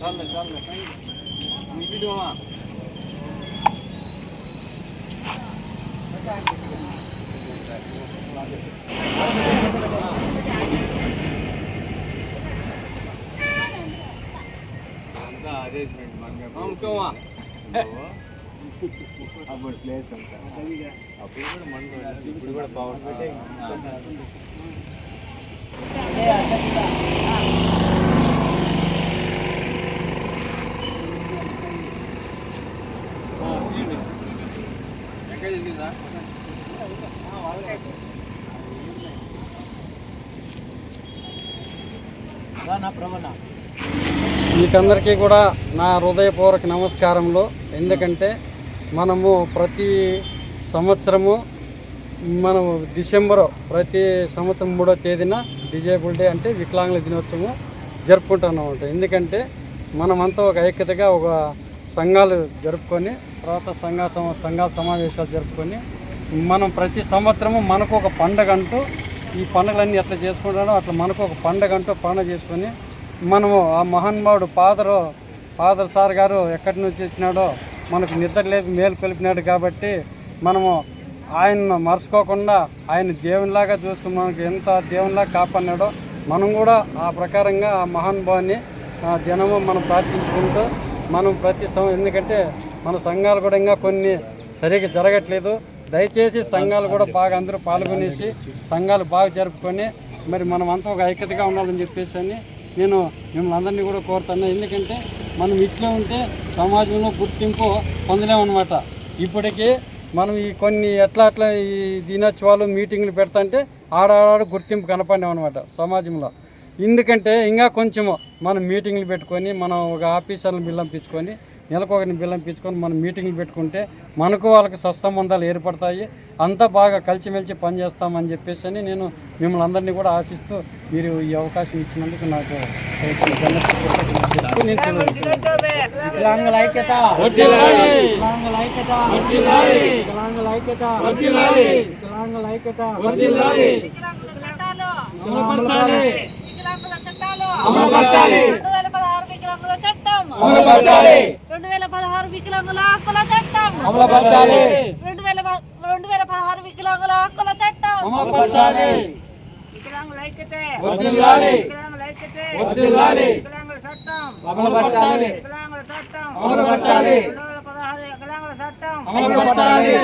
చాలు చాలు ఇటు మామ అంతా అరేంజ్మెంట్ మనమే ఇంకోమా అప్పుడు ప్లేస్ అంతా అప్పుడు కూడా మన ఇప్పుడు కూడా బాగుంటుంది మీకందరికీ కూడా నా హృదయపూర్వక నమస్కారములు. ఎందుకంటే మనము ప్రతి సంవత్సరము మనం డిసెంబర్ ప్రతి సంవత్సరం మూడో తేదీన డిజేబుల్ డే అంటే వికలాంగుల దినోత్సవం జరుపుకుంటున్నాం అన్నమాట ఎందుకంటే మనమంతా ఒక ఐక్యతగా ఒక సంఘాలు జరుపుకొని తర్వాత సంఘ సంఘాల సమావేశాలు జరుపుకొని మనం ప్రతి సంవత్సరము మనకు ఒక పండగ అంటూ ఈ పండుగలన్నీ ఎట్లా చేసుకుంటాడో అట్లా మనకు ఒక పండగ అంటూ పండుగ చేసుకొని మనము ఆ మహానుభావుడు ఫాదరు ఫాదర్ సార్ గారు ఎక్కడి నుంచి వచ్చినాడో మనకు నిద్ర లేదు మేలు కొలిపినాడు కాబట్టి మనము ఆయన్ను మర్చిపోకుండా ఆయన దేవునిలాగా చూసుకుని మనకు ఎంత దేవునిలాగా కాపాడినాడో మనం కూడా ఆ ప్రకారంగా ఆ మహానుభావుని ఆ దినము మనం ప్రార్థించుకుంటూ మనం ప్రతి సం ఎందుకంటే మన సంఘాలు కూడా ఇంకా కొన్ని సరిగ్గా జరగట్లేదు. దయచేసి సంఘాలు కూడా బాగా అందరూ పాల్గొనేసి సంఘాలు బాగా జరుపుకొని మరి మనం అంతా ఒక ఐక్యతగా ఉండాలని చెప్పేసి అని నేను మిమ్మల్ని అందరినీ కూడా కోరుతాను ఎందుకంటే మనం ఇట్లా ఉంటే సమాజంలో గుర్తింపు పొందలేమన్నమాట. ఇప్పటికీ మనం ఈ కొన్ని ఎట్లా అట్లా ఈ దినోత్సవాలు మీటింగ్లు పెడతాంటే ఆడాడ గుర్తింపు కనపడినాం అనమాట సమాజంలో. ఎందుకంటే ఇంకా కొంచెము మనం మీటింగ్లు పెట్టుకొని మనం ఒక ఆఫీసర్లు పిల్లంపించుకొని నెలకు ఒకరిని బిల్లంపించుకొని మనం మీటింగ్లు పెట్టుకుంటే మనకు వాళ్ళకి సత్సంబంధాలు ఏర్పడతాయి. అంతా బాగా కలిసిమెలిసి పనిచేస్తామని చెప్పేసి అని నేను మిమ్మల్ని అందరినీ కూడా ఆశిస్తూ మీరు ఈ అవకాశం ఇచ్చినందుకు నాకు. వికలాంగుల ఐక్యత. వికలాంగుల వికలాంగుల వికలాంగుల అమలుపరచాలి. అమలుపరచాలి. అమలుపరచాలి. రెండు వేల పదహారు వికలాంగుల హక్కుల చట్టం అమలుపరచాలి. రెండు వేల ప- రెండు వేల పదహారు వికలాంగుల హక్కుల చట్టం అమలుపరచాలి. వికలాంగుల ఐక్యతే వర్ధిల్లాలి. వికలాంగుల ఐక్యతే వర్ధిల్లాలి. వికలాంగుల చట్టం అమలుపరచాలి. వికలాంగుల చట్టం అమలుపరచాలి. రెండు వేల పదహారు వికలాంగుల చట్టం అమలుపరచాలి.